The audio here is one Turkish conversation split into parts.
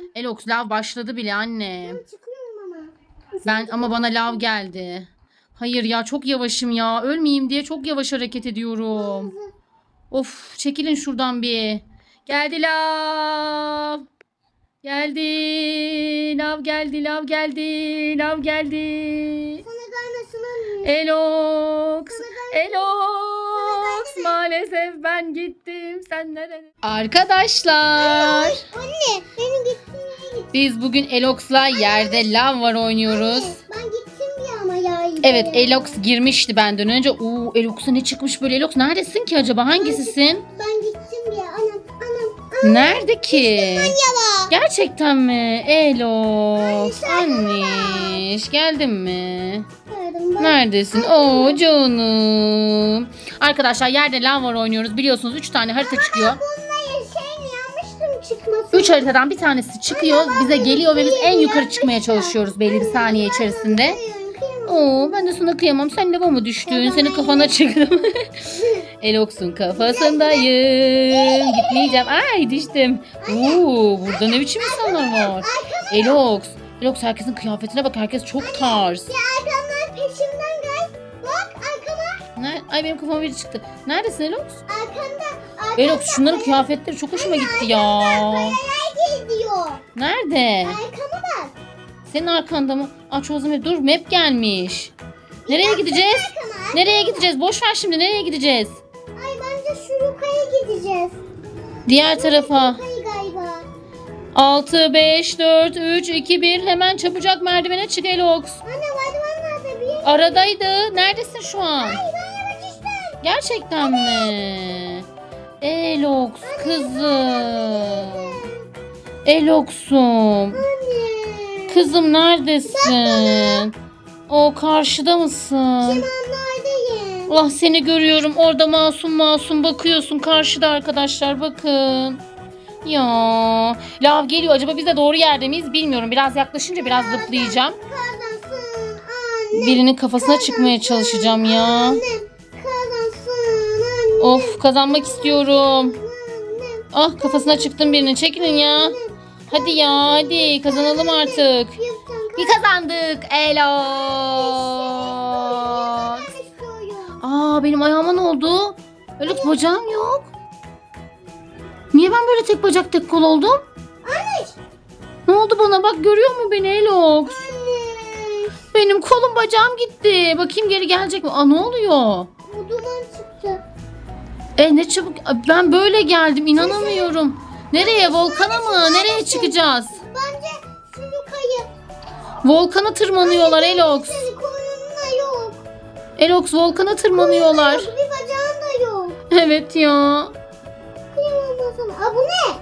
Elox lav başladı bile anne. Çıkıyorum ama. Ben ama bana lav geldi. Hayır ya çok yavaşım ya. Ölmeyeyim diye çok yavaş hareket ediyorum. Of çekilin şuradan bir. Geldi lav. Geldi. Lav geldi, lav geldi, lav geldi. Sana gelmesin anne. Elox. Elox. Maalesef ben gittim. Sen nerede? Arkadaşlar. Anne benim gittiğim yere git. Biz bugün Elox'la yerde lav var oynuyoruz. Ben gittim bir ama ya. Evet Elox girmişti benden önce. Oo Elox'a ne çıkmış böyle? Elox neredesin ki acaba? Hangisisin? Ben gittim bir anam anam. Nerede ki? Yava. Gerçekten mi? Elox. Anneş. Geldin mi? Ben. Neredesin? Oo canım. Arkadaşlar yerde var oynuyoruz. Biliyorsunuz 3 tane harita çıkıyor. 3 haritadan bir tanesi çıkıyor. Bize geliyor ve biz en yukarı çıkmaya çalışıyoruz belli bir saniye içerisinde. Oo ben de sana kıyamam. Sen lava mı düştün? Senin kafana çıktım. Elox'un kafasındayım. Gitmeyeceğim. Ay düştüm. Oo burada ne biçim insanlar var. Elox. Elox herkesin kıyafetine bak. Herkes çok tarz. Ay benim kafama biri çıktı. Neredesin Elox? Arkanda. Arkanda. Elox şunların kıyafetleri çok hoşuma gitti ya. Kayalar gidiyor. Nerede? Arkama bak. Senin arkanda mı? Aa Çözüm dur map gelmiş. Nereye gideceğiz? Arkama. Nereye gideceğiz? Boş ver şimdi. Nereye gideceğiz? Ay bence şu yukarıya gideceğiz. Diğer tarafa. Yukarı galiba. 6, 5, 4, 3, 2, 1. Hemen çabucak merdivene çık Elox. Anne merdiven nerede bir? Aradaydı. Neredesin şu an? Düştüm. Gerçekten mi? Elox kızım. Elox'um. Kızım neredesin? O karşıda mısın? Allah seni görüyorum. Orada masum masum bakıyorsun. Karşıda arkadaşlar bakın. Ya lav geliyor. Acaba biz de doğru yerde miyiz bilmiyorum. Biraz yaklaşınca biraz zıplayacağım. Birinin kafasına çıkmaya çalışacağım ya. Annem. Of kazanmak istiyorum. Ah kafasına çıktım birinin. Çekilin ya. Hadi ya hadi kazanalım artık. Bir kazandık. Elo. istiyorum. Aa benim ayağıma ne oldu? Öyle bacağım yok. Niye ben böyle tek bacak tek kol oldum? Ne oldu bana? Bak görüyor mu beni Elox? Benim kolum bacağım gitti. Bakayım geri gelecek mi? Aa ne oluyor? Bu çıktı. E ne çabuk. Ben böyle geldim. inanamıyorum. Nereye? Volkana mı? Nereye çıkacağız? Bence şu yukarı. Volkana tırmanıyorlar Elox. Koynunda yok. Elox volkana tırmanıyorlar. Yok, bir bacağın da yok. Evet ya. Kıyamam sana. Aa bu ne?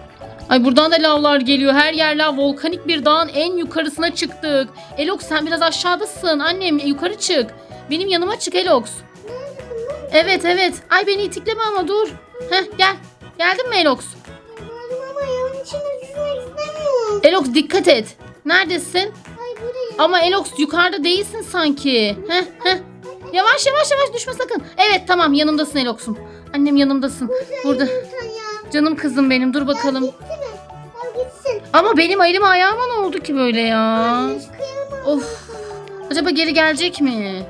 Ay buradan da lavlar geliyor. Her yer lav. Volkanik bir dağın en yukarısına çıktık. Elox sen biraz aşağıdasın. Annem yukarı çık. Benim yanıma çık Elox. Evet evet. Ay beni itikleme ama dur. Heh gel. Geldin mi Elox? Gördüm ama yağın içine düşmek istemiyorum. Elox dikkat et. Neredesin? Ay buraya. Ama Elox yukarıda değilsin sanki. Heh heh. Yavaş yavaş yavaş düşme sakın. Evet tamam yanımdasın Elox'um. Annem yanımdasın. Burada. Ya. Canım kızım benim dur bakalım. Gitti mi? Al gitsin. Ama benim elim ayağıma ne oldu ki böyle ya? Kıyamam. Of. Acaba geri gelecek mi?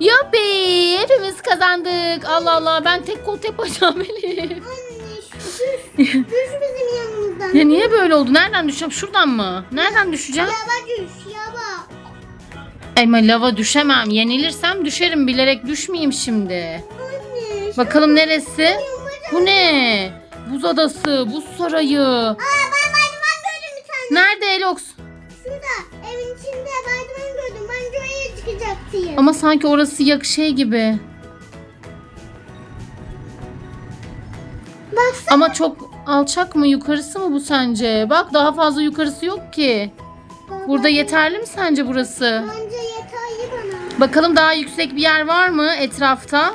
Yuppi hepimiz kazandık. Allah Allah ben tek kol tek bacağım Elif. Anne şu düş. düş bizim yanımızdan. Ya niye böyle oldu? Nereden düşeceğim? Şuradan mı? Nereden düşeceğim? Yaba düş yaba. Ama lava düşemem. Yenilirsem düşerim. Bilerek düşmeyeyim şimdi. Anne. Bakalım neresi? Bu ne? Buz adası, buz sarayı. Aa ben merdiven gördüm bir tane. Nerede Elox? Şurada evin içinde çıkacaktım. Ama sanki orası yak şey gibi. Baksana. Ama çok alçak mı? Yukarısı mı bu sence? Bak daha fazla yukarısı yok ki. Burada yeterli mi sence burası? Bence yeterli bana. Bakalım daha yüksek bir yer var mı etrafta?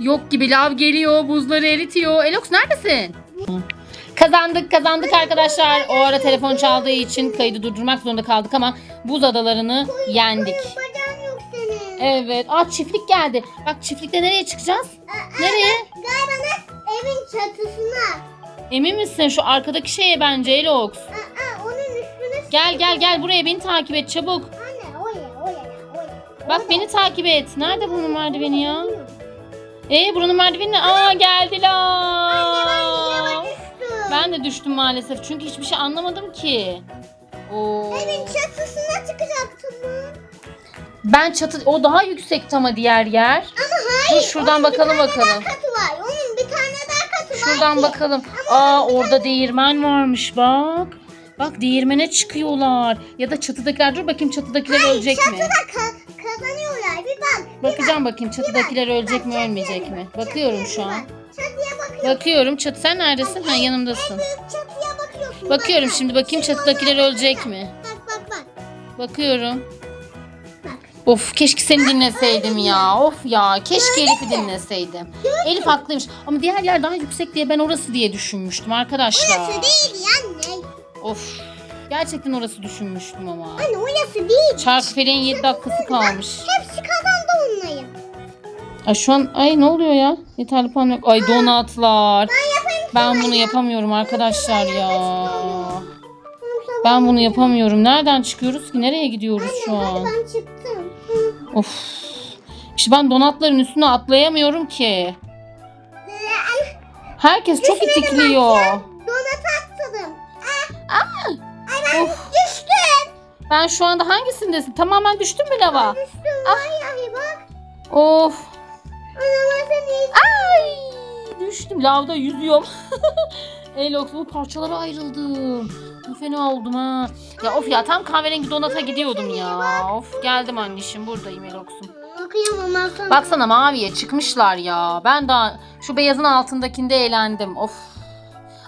Yok gibi lav geliyor, buzları eritiyor. Elox neredesin? Kazandık kazandık arkadaşlar. O ara telefon çaldığı için kaydı durdurmak zorunda kaldık ama buz adalarını yendik. Evet. Aa çiftlik geldi. Bak çiftlikte nereye çıkacağız? Nereye? Galiba ne? Evin çatısına. Emin misin? Şu arkadaki şeye bence Elox. Aa, onun Gel gel gel buraya beni takip et çabuk. Anne oraya oraya oraya. Bak beni takip et. Nerede bunun merdiveni ya? Ee buranın merdiveni Aa geldiler. Yavaş düştüm. Ben de düştüm maalesef çünkü hiçbir şey anlamadım ki. Oo. Evin çatısına çıkacaktım ben. Çatı o daha yüksekti ama diğer yer. Ama hayır. Dur şuradan onun bir bakalım tane bakalım. Daha katı var. Onun bir tane daha katı var. Şuradan ki. bakalım. Aa orada değirmen varmış bak. Bak değirmene çıkıyorlar. Ya da çatıdakiler dur bakayım çatıdakiler ölecek mi? Çatıda ka- kazanıyorlar. Bir bak. bir Bakacağım bakayım çatıdakiler bak. ölecek Bak, mi ölmeyecek bir mi? bak. Bakıyorum şu bir an. bak. Çatıya bakıyorum. Bakıyorum çatı sen neredesin? Ha yanımdasın. Büyük çatıya bakıyorsun. Bakıyorum Bak, bak. şimdi bakayım çatıdakiler ölecek mi? Bak bak bak. Bakıyorum. Of keşke seni dinleseydim ya. Of ya keşke Elif'i dinleseydim. Elif haklıymış. Ama diğer yer daha yüksek diye ben orası diye düşünmüştüm arkadaşlar. Orası değil anne. Of. Gerçekten orası düşünmüştüm ama. Anne orası değil. Çarkıfelek'in 7 dakikası kalmış. Hepsi kazandı onların. Ay şu an ay ne oluyor ya? Yeterli puan yok. Ay donatlar. Ben bunu yapamıyorum arkadaşlar ya. Ben bunu yapamıyorum. Nereden çıkıyoruz ki? Nereye gidiyoruz şu an? ben çıktım. Of. İşte ben donatların üstüne atlayamıyorum ki. Herkes çok itikliyor. Donat attım. Of. Düştüm. Ben şu anda hangisindesin? Tamamen düştün mü lava? Düştüm. Vallahi bak. Of. Anam seni. Ay. Düştüm. Lavda yüzüyorum. Elox bu parçalara ayrıldım. Ne fena oldum ha. Ya of ya tam kahverengi donata gidiyordum ya. Of geldim anneciğim buradayım Elox'um. Baksana maviye çıkmışlar ya. Ben daha şu beyazın altındakinde eğlendim. Of.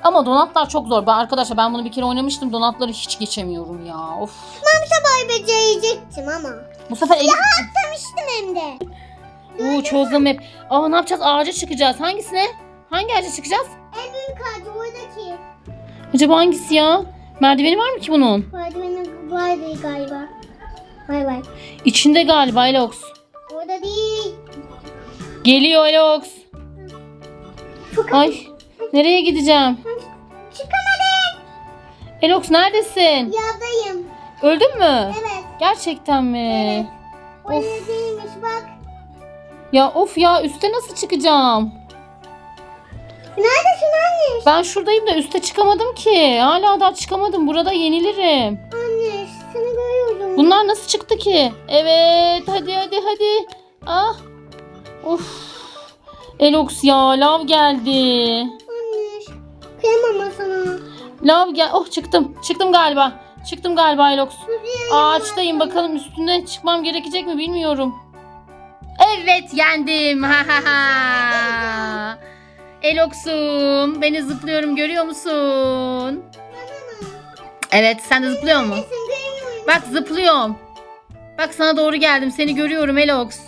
Ama donatlar çok zor. Ben arkadaşlar ben bunu bir kere oynamıştım. Donatları hiç geçemiyorum ya. Of. Ben sabah becerecektim ama. Bu sefer Elif... Atlamıştım hem de. Uuu çözdüm hep. Aa ne yapacağız? Ağaca çıkacağız. Hangisine? Hangi ağaca çıkacağız? En büyük ağacı oradaki. Acaba hangisi ya? Merdiveni var mı ki bunun? Merdiveni vardı galiba. Vay vay. İçinde galiba Elox. Orada değil. Geliyor Elox. Ay nereye gideceğim? Çıkamadım. Elox neredesin? Yadayım. Öldün mü? Evet. Gerçekten mi? Oraya Of. değilmiş bak. Ya of ya üste nasıl çıkacağım? Neredesin anne? Ben şuradayım da üste çıkamadım ki. Hala daha çıkamadım. Burada yenilirim. Anne seni görüyorum. Bunlar nasıl çıktı ki? Evet hadi hadi hadi. Ah. Of. Elox ya lav geldi. Anne kıyamam sana. Lav gel. Oh çıktım. Çıktım galiba. Çıktım galiba Elox. Ağaçtayım bakalım üstünde çıkmam gerekecek mi bilmiyorum. Evet yendim. Ha ha ha. Elox'um beni zıplıyorum görüyor musun? Evet sen de zıplıyor görmüyorum. Bak zıplıyorum. Bak sana doğru geldim seni görüyorum Elox.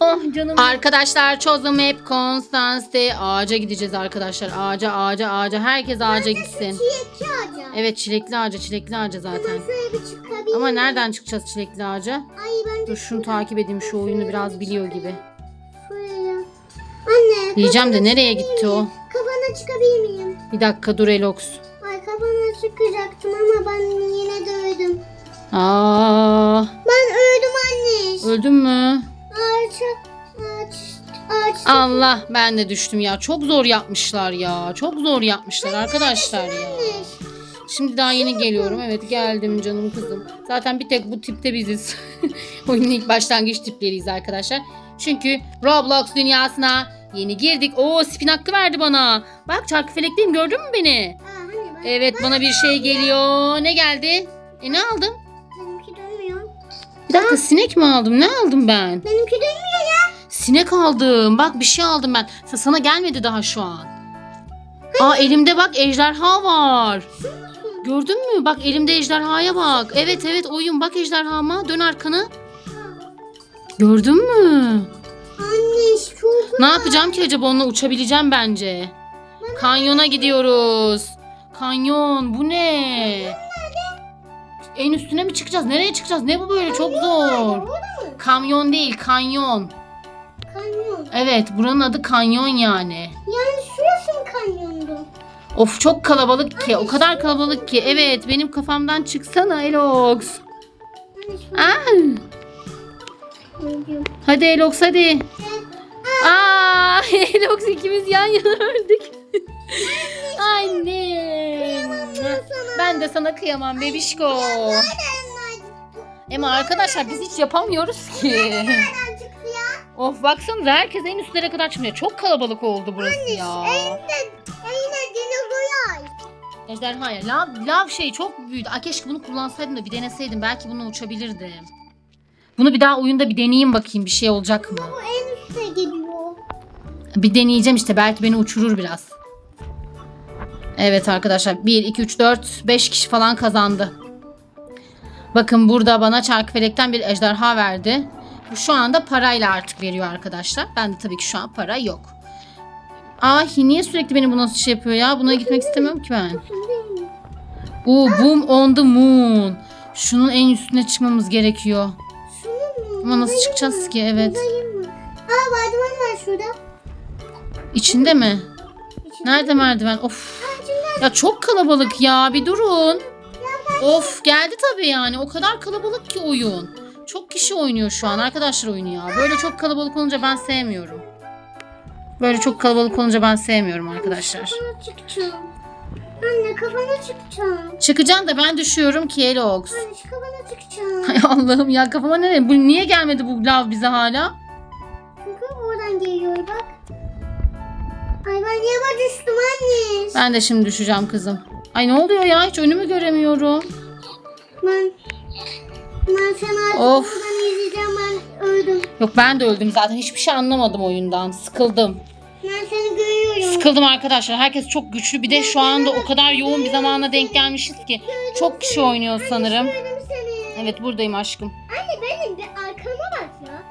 Oh canım. Arkadaşlar Chosen Map Constance ağaca gideceğiz arkadaşlar. Ağaca ağaca ağaca herkes ağaca gitsin. Çilekçi ağacı. Evet çilekli ağaca çilekli ağaca zaten. Ama nereden çıkacağız çilekli ağaca? Dur şunu takip edeyim şu oyunu biraz biliyor gibi. Anne. Diyeceğim de nereye gitti o? Kafana çıkabilir miyim? Bir dakika dur Elox. Ay kafana çıkacaktım ama ben yine de öldüm. Aa, Ben öldüm anne. öldün mü? Ağaç, ağaç, ağaç. Allah ben de düştüm ya. Çok zor yapmışlar ya. Çok zor yapmışlar arkadaşlar ya. Anne. Şimdi daha yeni geliyorum. Evet geldim canım kızım. Zaten bir tek bu tipte biziz. Oyunun ilk başlangıç tipleriyiz arkadaşlar. Çünkü Roblox dünyasına yeni girdik. Oo spin hakkı verdi bana. Bak çarkıfelekteyim gördün mü beni? Aa, hani ben, Evet bana bir şey geliyor. Ne geldi? E ne aldım? Benimki dönmüyor. Bir dakika sinek mi aldım? Ne aldım ben? Benimki dönmüyor ya. Sinek aldım. Bak bir şey aldım ben. Sa- Sana gelmedi daha şu an. Aa elimde bak ejderha var. Gördün mü? Bak elimde ejderhaya bak. Evet evet oyun bak ejderhama. Dön arkanı. Gördün mü? Anne çok Ne yapacağım ki acaba onunla uçabileceğim bence. Kanyona gidiyoruz. Kanyon bu ne? En üstüne mi çıkacağız? Nereye çıkacağız? Ne bu böyle? Çok zor. Kamyon değil kanyon. Kanyon. Evet buranın adı kanyon yani. Yani? Of çok kalabalık ki. O kadar kalabalık ki. Evet benim kafamdan çıksana Elox. Aa, hadi Elox hadi. Aa, Elox ikimiz yan yana öldük. Anne. Ben de sana kıyamam bebişko. Ama arkadaşlar biz hiç yapamıyoruz ki. Of baksanıza herkes en üstlere kadar çıkmıyor. Çok kalabalık oldu burası ya. Elinde, elinde dinozor ay. Ejderha ya. Lav, lav şey çok büyüdü. Aa, keşke bunu kullansaydım da bir deneseydim. Belki bununla uçabilirdim. Bunu bir daha oyunda bir deneyeyim bakayım bir şey olacak mı? Bu en üstte geliyor. Bir deneyeceğim işte belki beni uçurur biraz. Evet arkadaşlar 1, 2, 3, 4, 5 kişi falan kazandı. Bakın burada bana çarkıfelekten bir ejderha verdi. Bu şu anda parayla artık veriyor arkadaşlar. Ben de tabii ki şu an para yok. Aa niye sürekli beni buna şey yapıyor ya? Buna gitmek istemiyorum ki ben. Oo boom on the moon. Şunun en üstüne çıkmamız gerekiyor. Ama nasıl çıkacağız ki? Evet. Aa merdiven var şurada. İçinde mi? Nerede merdiven? Of. Ya çok kalabalık ya bir durun. Of geldi tabii yani o kadar kalabalık ki oyun. Çok kişi oynuyor şu an arkadaşlar oyunu ya. Böyle çok kalabalık olunca ben sevmiyorum. Böyle çok kalabalık olunca ben sevmiyorum arkadaşlar. Kafana çıkacağım. Anne kafana çıkacağım. Çıkacaksın da ben düşüyorum ki Elox. Anne kafana çıkacağım. Ay Allah'ım ya kafama ne? Bu niye gelmedi bu lav bize hala? Çünkü buradan geliyor bak. Ay ben yama düştüm anne. Ben de şimdi düşeceğim kızım. Ay ne oluyor ya? Hiç önümü göremiyorum. Ben ben artık Of. buradan izleyeceğim ben öldüm. Yok ben de öldüm zaten. Hiçbir şey anlamadım oyundan. Sıkıldım. Ben seni görüyorum. Sıkıldım arkadaşlar. Herkes çok güçlü. Bir de şu anda o kadar yoğun bir zamana denk gelmişiz ki. Çok kişi oynuyor sanırım. Evet buradayım aşkım. Anne benim bir arkama bak ya.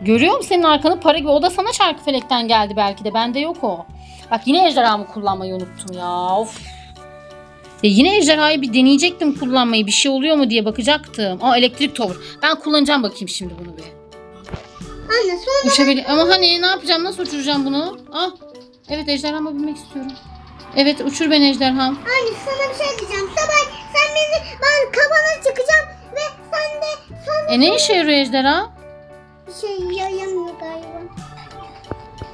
Görüyor musun senin arkanı para gibi? O da sana çarkı felekten geldi belki de. Bende yok o. Bak yine ejderhamı kullanmayı unuttum ya. Of. Ya yine ejderhayı bir deneyecektim kullanmayı. Bir şey oluyor mu diye bakacaktım. Aa elektrik tower. Ben kullanacağım bakayım şimdi bunu bir. Anne sonra Uçabilir. Ama hani ne yapacağım? Nasıl uçuracağım bunu? Ah. Evet ejderhama binmek istiyorum. Evet uçur beni ejderham. Anne sana bir şey diyeceğim. Sabah sen beni ben kafana çıkacağım ve sen de sen E ne işe yarıyor ejderha? bir şey yayamıyor galiba.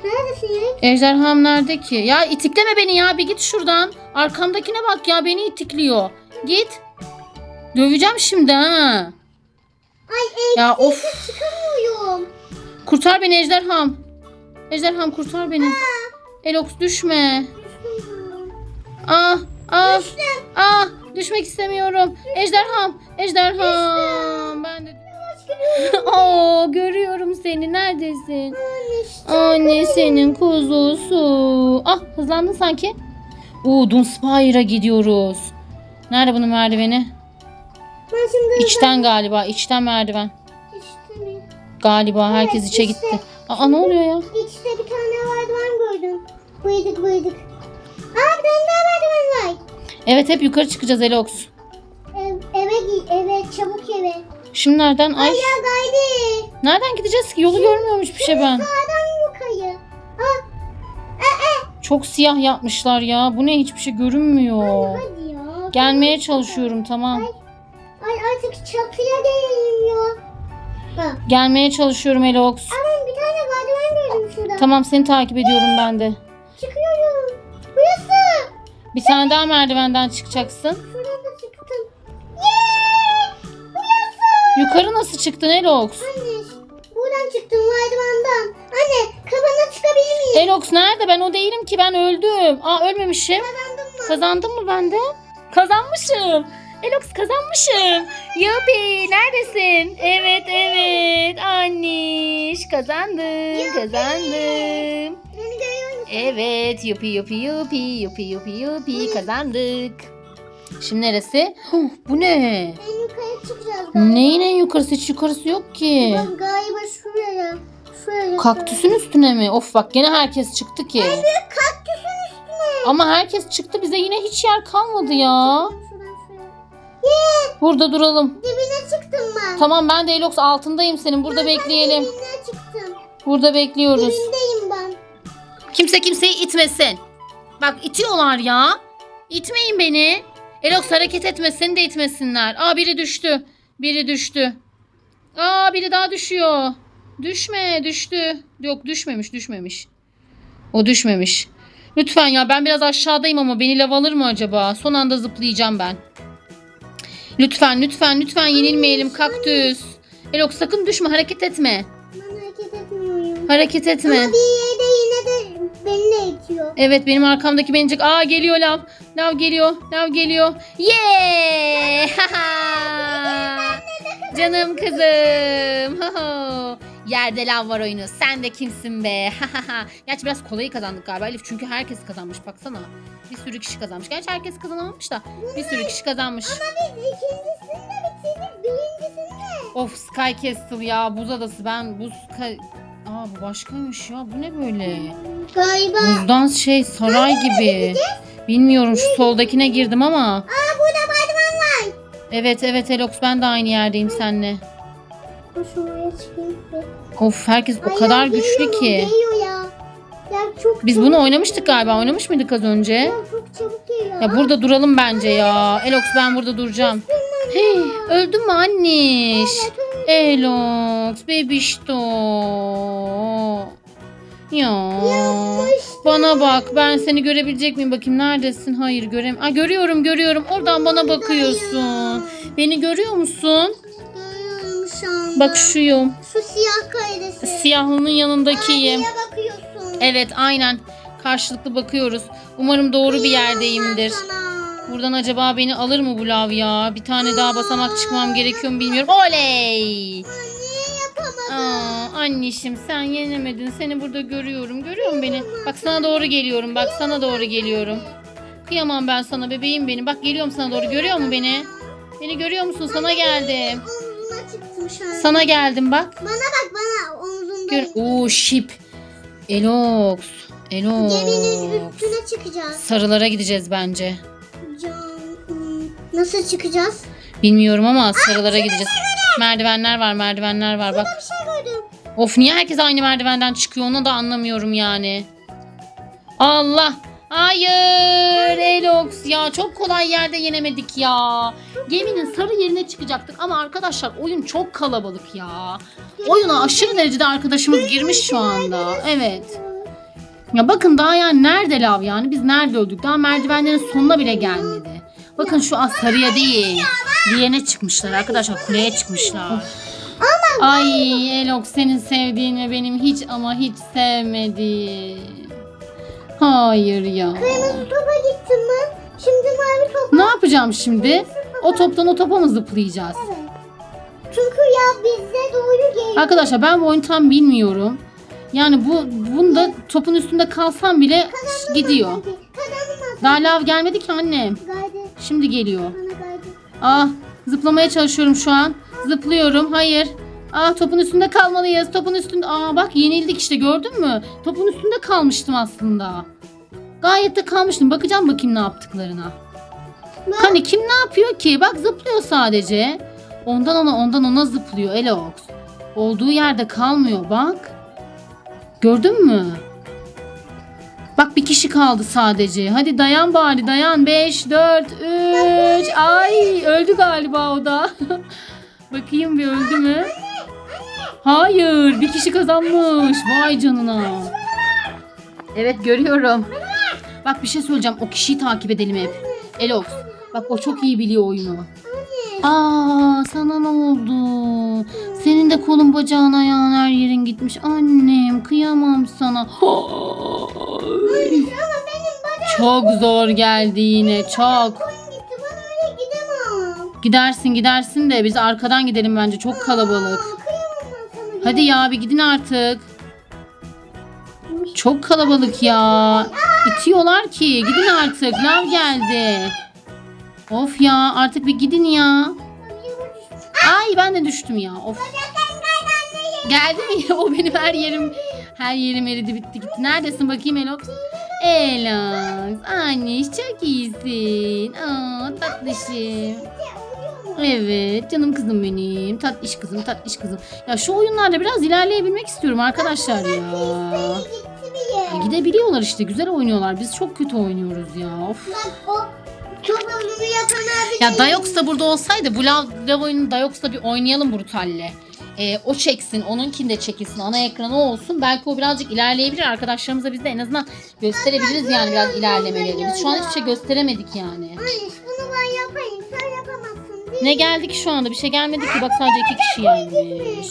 Neredesin ya? Ejderham nerede ki? Ya itikleme beni ya bir git şuradan. Arkamdakine bak ya beni itikliyor. Git. Döveceğim şimdi ha. Ay Ya elektriğe of. çıkamıyorum. Kurtar beni ejderham. Ejderham kurtar beni. Elox düşme. Ah ah ah düşmek istemiyorum. Ejderham ejderham. Oo görüyorum seni neredesin? Anne senin kuzusu. Ah hızlandın sanki. Oo Dunspire'a gidiyoruz. Nerede bunun merdiveni? Ben şimdi İçten galiba. içten merdiven. İşte mi? Galiba herkes Evet, içe işte. gitti. Aa ne oluyor ya? İçte bir tane merdiven gördüm. Bıydık bıydık. Aa bir tane daha merdiven var. Evet hep yukarı çıkacağız Elox. Ev, eve gi- eve çabuk eve. Nereden? Ay Ya gaydi. nereden gideceğiz ki? Yolu görmüyorum hiçbir şey ben. Sağdan yukarı. Aa Çok siyah yapmışlar ya. Bu ne hiçbir şey görünmüyor. hadi ya. Gelmeye çalışıyorum tamam. Ay artık çatıya ya. Bak. Gelmeye çalışıyorum Elox. Aman bir tane merdiven gördüm şurada. Tamam seni takip ediyorum ben de. Çıkıyorum. Burası. Bir tane daha merdivenden çıkacaksın. Şuradan da çıktım. Yeah! Yukarı nasıl çıktın Elox? Anne buradan çıktım merdivenden. Anne kafana çıkabilir miyim? Elox nerede? Ben o değilim ki ben öldüm. Aa ölmemişim. Kazandım mı? Kazandım mı ben de? Kazanmışım. Elox kazanmışım. Yupi neredesin? Evet evet anniş kazandım kazandım. Beni görüyor musun? Evet yupi yupi yupi yupi yupi yupi kazandık. Şimdi neresi? Huh, bu ne? En yukarı çıkacağız galiba. Neyin en yukarısı? Hiç yukarısı yok ki. Bak galiba şuraya. Şuraya. Kaktüsün üstüne mi? Of bak gene herkes çıktı ki. Evet kaktüsün üstüne. Ama herkes çıktı bize yine hiç yer kalmadı ya. Burada duralım. Dibine çıktım ben. Tamam ben de Elox altındayım senin. Burada bekleyelim. Dibine çıktım. Burada bekliyoruz. Dibindeyim ben. Kimse kimseyi itmesin. Bak itiyorlar ya. İtmeyin beni. Elox hareket etme seni de itmesinler. Aa biri düştü. Biri düştü. Aa biri daha düşüyor. Düşme düştü. Yok düşmemiş düşmemiş. O düşmemiş. Lütfen ya ben biraz aşağıdayım ama beni lav alır mı acaba? Son anda zıplayacağım ben. Lütfen lütfen lütfen yenilmeyelim kaktüs. Elox sakın düşme hareket etme. Ben hareket etmiyorum. Hareket etme. Ama bir yerde yine de beni de itiyor. Evet benim arkamdaki benicik. Aa geliyor lav. Lav geliyor. Lav geliyor. Yeah! Canım kızım. Yerde lav var oyunu. Sen de kimsin be? Gerçi biraz kolayı kazandık galiba Elif. Çünkü herkes kazanmış. Baksana. Bir sürü kişi kazanmış. Gerçi herkes kazanamamış da. Bir sürü kişi kazanmış. Biz ikincisini de bitirdik. Birincisini de. Of Sky Castle ya. Buz adası. Ben buz... Aa bu başkaymış ya. Bu ne böyle? Galiba. Buzdan şey saray gibi. Bilmiyorum şu soldakine girdim ama. Aa burada merdiven var. Evet evet Elox ben de aynı yerdeyim seninle. Dur şuraya çıkayım. Of herkes o Ay kadar güçlü geliyor, ki. Geliyor ya. Ya çok Biz çabuk bunu oynamıştık galiba. Oynamış mıydık az önce? Ya çok çabuk geliyor. Ya burada duralım bence ya. Elox ben burada duracağım. Hey, öldün mü anniş? Elox, bebişto. Ya. Bana bak. Ben seni görebilecek miyim? Bakayım neredesin? Hayır görem. Aa görüyorum, görüyorum. Oradan bana bakıyorsun. Beni görüyor musun? Görüyorum şu anda. Bak şuyum. Şu siyah kaydesi. Siyahlının yanındakiyim. Bakıyorsun? Evet, aynen. Karşılıklı bakıyoruz. Umarım doğru bir yerdeyimdir. Buradan acaba beni alır mı bu lav ya? Bir tane daha basamak çıkmam gerekiyor mu bilmiyorum. Oley! Aa, annişim sen yenemedin. Seni burada görüyorum. Görüyor musun beni? Bak sana doğru geliyorum. Bak sana doğru geliyorum. Kıyamam ben sana bebeğim benim. Bak geliyorum sana doğru. Görüyor musun beni? Beni görüyor musun? Sana geldim. Omzuna çıktım şu an. Sana geldim bak. Bana bak bana. Gör. Oo şip. Elox. Geminin Elox. üstüne çıkacağız. Sarılara gideceğiz bence. Can, hmm, nasıl çıkacağız? Bilmiyorum ama sarılara gideceğiz. Merdivenler var, merdivenler var. Bak. Bir şey gördüm. Of niye herkes aynı merdivenden çıkıyor onu da anlamıyorum yani. Allah. Hayır Elox ya çok kolay yerde yenemedik ya. Geminin sarı yerine çıkacaktık ama arkadaşlar oyun çok kalabalık ya. Oyuna aşırı derecede arkadaşımız girmiş şu anda. Evet. Ya bakın daha yani nerede lav yani biz nerede öldük daha merdivenlerin sonuna bile gelmedi. Bakın şu an sarıya değil. Diğerine çıkmışlar arkadaşlar kuleye çıkmışlar. Ay Elox senin sevdiğini benim hiç ama hiç sevmedi. Hayır ya. Kırmızı topa gittim ben. Şimdi mavi top. Ne yapacağım şimdi? O toptan o topa mı zıplayacağız? Evet. Çünkü ya bize doğru geliyor. Arkadaşlar ben bu oyunu tam bilmiyorum. Yani bu bunda topun üstünde kalsam bile gidiyor. Kazanamaz. Daha lav gelmedi ki annem. Gaydi. Şimdi geliyor. Bana. Ah zıplamaya çalışıyorum şu an. Zıplıyorum. Hayır. Ah topun üstünde kalmalıyız. Topun üstünde. Aa bak yenildik işte gördün mü? Topun üstünde kalmıştım aslında. Gayet de kalmıştım. Bakacağım bakayım ne yaptıklarına. Bak. Hani kim ne yapıyor ki? Bak zıplıyor sadece. Ondan ona ondan ona zıplıyor Elox. Olduğu yerde kalmıyor bak. Gördün mü? Bak bir kişi kaldı sadece. Hadi dayan bari dayan. 5, 4, 3. Ay öldü galiba o da. Bakayım bir öldü mü? Hayır bir kişi kazanmış. Vay canına. Evet görüyorum. Bak bir şey söyleyeceğim. O kişiyi takip edelim hep. Elox. Bak o çok iyi biliyor oyunu. Aa sana ne oldu? Senin de kolun bacağın ayağın her yerin gitmiş. Annem kıyamam sana. Çok zor geldi yine çok. Gidersin gidersin de biz arkadan gidelim bence çok kalabalık. Aa, kıyamam ben sana. Hadi ya bir gidin artık. Çok kalabalık ya. İtiyorlar ki gidin artık lav geldi. Of ya artık bir gidin ya. Ay ben de düştüm ya. Of. Geldi mi? O benim her yerim her yerim eridi bitti gitti. Neredesin bakayım Elox? Elox. Anne çok iyisin. Aa tatlışım. Evet canım kızım benim. Tatlış kızım tatlış kızım. Ya şu oyunlarda biraz ilerleyebilmek istiyorum arkadaşlar ya. E, gidebiliyorlar işte güzel oynuyorlar. Biz çok kötü oynuyoruz ya. Of. Ya Dayox da burada olsaydı bu lav, lav oyunu Dayox'la bir oynayalım Brutal'le. Ee, o çeksin, onunkini de çekilsin, ana ekranı olsun. Belki o birazcık ilerleyebilir. Arkadaşlarımıza biz de en azından gösterebiliriz yani biraz ilerlemeleri. Biz şu an hiçbir şey gösteremedik yani. Anne bunu ben Ne geldi ki şu anda? Bir şey gelmedi ki. Bak sadece iki kişi gelmiş.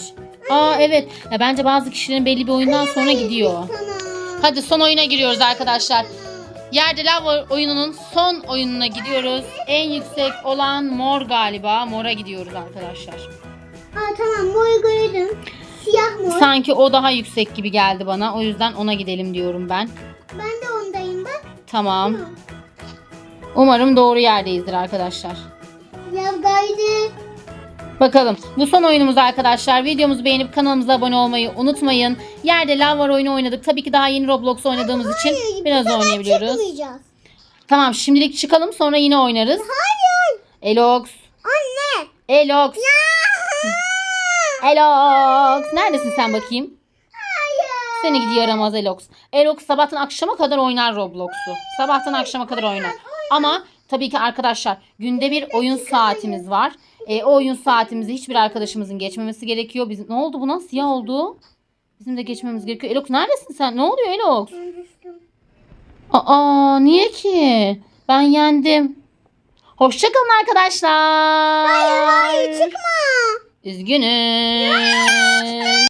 Aa evet. Ya bence bazı kişilerin belli bir oyundan sonra gidiyor. Hadi son oyuna giriyoruz arkadaşlar. Yerde Lav oyununun son oyununa gidiyoruz. En yüksek olan mor galiba. Mora gidiyoruz arkadaşlar. Aa tamam mor gördüm. Siyah mor. Sanki o daha yüksek gibi geldi bana. O yüzden ona gidelim diyorum ben. Ben de ondayım bak. Tamam. Umarım doğru yerdeyizdir arkadaşlar. Bakalım. Bu son oyunumuz arkadaşlar. Videomuzu beğenip kanalımıza abone olmayı unutmayın. Yerde Lav var oyunu oynadık. Tabii ki daha yeni Roblox oynadığımız için Hayır, biraz oynayabiliyoruz. çıkmayacağız. Tamam şimdilik çıkalım sonra yine oynarız. Hayır. Elox. Anne. Elox. Elox. Neredesin sen bakayım? Hayır. Seni gidi yaramaz Elox. Elox sabahtan akşama kadar oynar Roblox'u. Sabahtan akşama kadar oynar. Ama tabii ki arkadaşlar günde bir oyun saatimiz var. E, o oyun saatimizi hiçbir arkadaşımızın geçmemesi gerekiyor. Biz, ne oldu buna? Siyah oldu. Bizim de geçmemiz gerekiyor. Elox neredesin sen? Ne oluyor Elox? Aa niye ki? Ben yendim. Hoşçakalın arkadaşlar. Hayır çıkma. Üzgünüm.